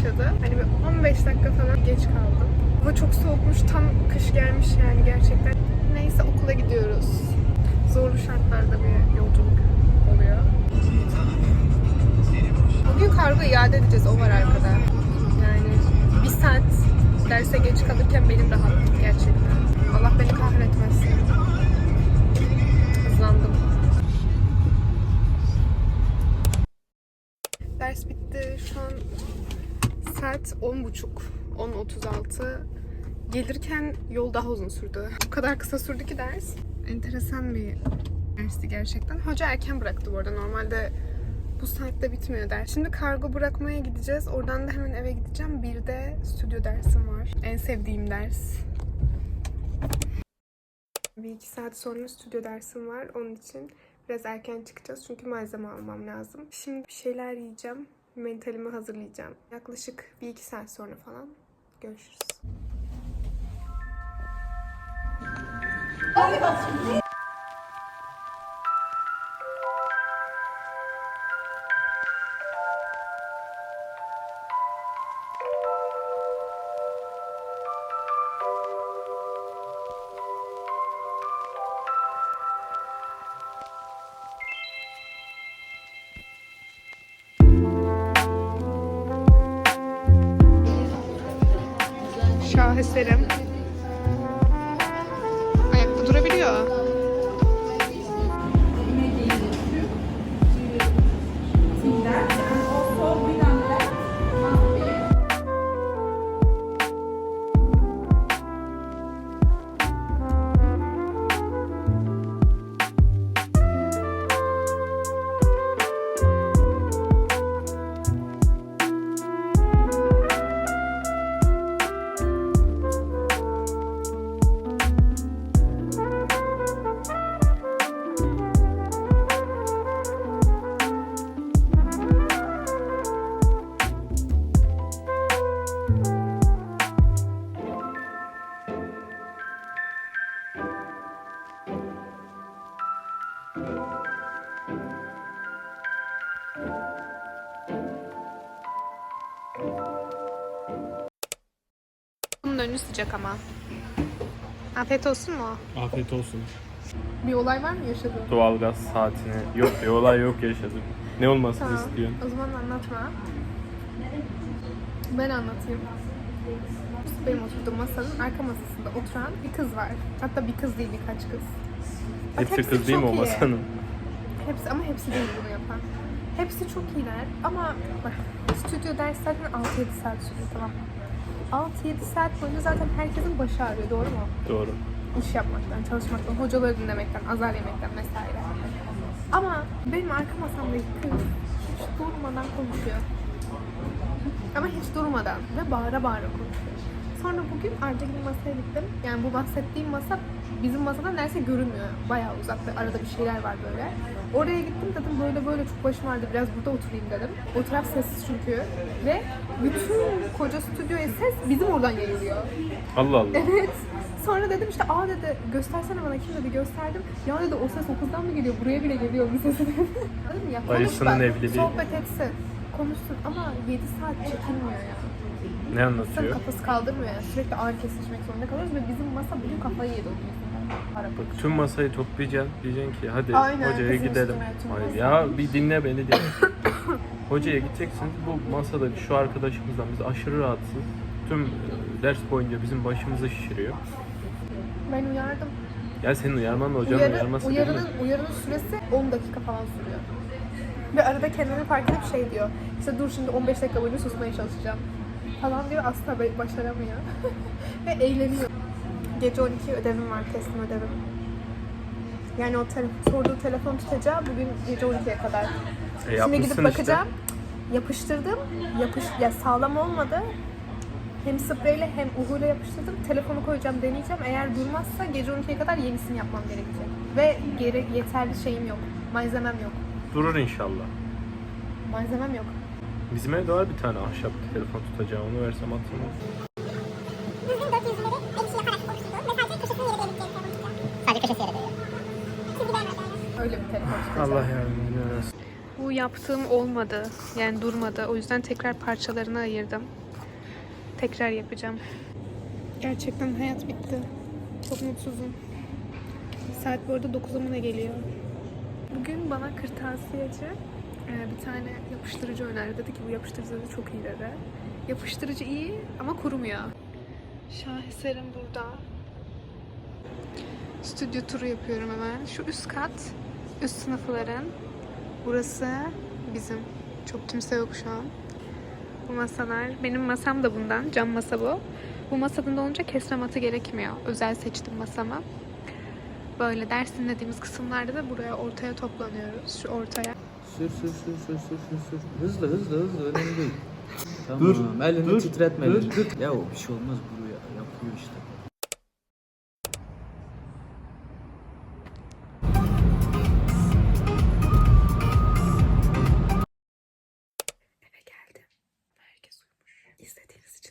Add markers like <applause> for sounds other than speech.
başladı. Hani bir 15 dakika falan geç kaldım. Hava çok soğukmuş. Tam kış gelmiş yani gerçekten. Neyse okula gidiyoruz. Zorlu şartlarda bir yolculuk oluyor. Bugün kargo iade edeceğiz. O var arkada. Yani bir saat derse geç kalırken benim rahatım gerçekten. Allah beni kahretmesin. Hızlandım. Ders bitti. Şu an saat 10.30. 10.36. Gelirken yol daha uzun sürdü. O kadar kısa sürdü ki ders. Enteresan bir dersti gerçekten. Hoca erken bıraktı bu arada. Normalde bu saatte bitmiyor ders. Şimdi kargo bırakmaya gideceğiz. Oradan da hemen eve gideceğim. Bir de stüdyo dersim var. En sevdiğim ders. Bir iki saat sonra stüdyo dersim var. Onun için biraz erken çıkacağız. Çünkü malzeme almam lazım. Şimdi bir şeyler yiyeceğim. Mentalimi hazırlayacağım. Yaklaşık bir iki saat sonra falan görüşürüz. Şaheserim. Ayakta durabiliyor. Önü sıcak ama. Afiyet olsun mu? Afiyet olsun. Bir olay var mı yaşadığın? Doğalgaz saatini. Yok bir olay yok yaşadım. Ne olmasını Tamam. istiyorsun? O zaman anlatma. Ben anlatayım. Benim oturduğum masanın arka masasında oturan bir kız var. Hatta bir kız değil birkaç kız. Bak Hepsi kız değil mi o masanın? Hepsi ama hepsi değil bunu yapan. Hepsi çok iyiler ama bak stüdyo ders zaten 6-7 saat sürüyor tamam mı? 6-7 saat boyunca zaten herkesin başı ağrıyor doğru mu? Doğru. iş yapmaktan, çalışmaktan, hocaları dinlemekten, azar yemekten vesaire. Ama benim arka masamdaki kız hiç durmadan konuşuyor. Ama hiç durmadan ve bağıra bağıra konuşuyor. Sonra bugün Arda'nın masaya gittim. Yani bu bahsettiğim masa bizim masadan neredeyse görünmüyor. Bayağı uzakta. Arada bir şeyler var böyle. Oraya gittim dedim böyle böyle çok başım ağrıdı biraz burada oturayım dedim. O taraf sessiz çünkü. Ve bütün koca stüdyoya ses bizim oradan geliyor. Allah Allah. Evet. Sonra dedim işte aa dedi göstersene bana kim dedi gösterdim. Ya dedi o ses o kızdan mı geliyor buraya bile geliyor bu sesi dedi. <laughs> Dedim ya konuş Dayısının bak, evliliği. sohbet etsin. Konuşsun ama 7 saat çekilmiyor ya. Ne İnsanın anlatıyor? kafası kaldırmıyor yani. Sürekli ağır kesişmek zorunda kalıyoruz ve bizim masa bugün kafayı yedi onun yüzünden. Bak tüm masayı toplayacaksın. Diyeceksin ki hadi Aynen, hocaya gidelim. üstüne tüm Hayır, masayı. ya bir dinle beni diye. <coughs> hocaya gideceksiniz. Bu masada şu arkadaşımızdan biz aşırı rahatsız. Tüm e, ders boyunca bizim başımızı şişiriyor. Ben uyardım. Ya senin uyarman da hocanın Uyarı, uyarması değil uyarının, mi? uyarının süresi 10 dakika falan sürüyor. Ve arada kendini fark edip şey diyor. İşte dur şimdi 15 dakika boyunca susmaya çalışacağım. Falan diyor asla başaramıyor. <laughs> Ve eğleniyor. Gece 12 ödevim var, teslim ödevim. Yani o te- sorduğu telefon tutacağı bugün gece 12'ye kadar. E, Şimdi gidip işte. bakacağım. Yapıştırdım. Yapış ya sağlam olmadı. Hem spreyle hem uhuyla yapıştırdım. Telefonu koyacağım, deneyeceğim. Eğer durmazsa gece 12'ye kadar yenisini yapmam gerekecek. Ve gere yeterli şeyim yok. Malzemem yok. Durur inşallah. Malzemem yok. Bizim evde var bir tane ahşap telefon tutacağı onu versem ve sadece köşesi yere değiyor. Öyle bir telefon çıkacak. Allah yardımcın olsun. Bu yaptığım olmadı. Yani durmadı. O yüzden tekrar parçalarına ayırdım. Tekrar yapacağım. Gerçekten hayat bitti. Çok mutsuzum. Saat bu arada 9'a mı ne geliyor? Bugün bana kırtasiyeci bir tane yapıştırıcı önerdi. Dedi ki bu yapıştırıcı da çok iyi dedi. Yapıştırıcı iyi ama kurumuyor. Şaheserim burada. Stüdyo turu yapıyorum hemen. Şu üst kat, üst sınıfların. Burası bizim. Çok kimse yok şu an. Bu masalar. Benim masam da bundan. Cam masa bu. Bu masadan da olunca kesme matı gerekmiyor. Özel seçtim masamı. Böyle ders dinlediğimiz kısımlarda da buraya ortaya toplanıyoruz. Şu ortaya. Sür sür sür sür sür sür sür. Hızlı hızlı hızlı önemli değil. Tamam. Dur, Elini dur, titretme. Dur, dur. Ya o bir şey olmaz buraya yapıyor işte. Eve geldim. Herkes uyumuş. İzlediğiniz için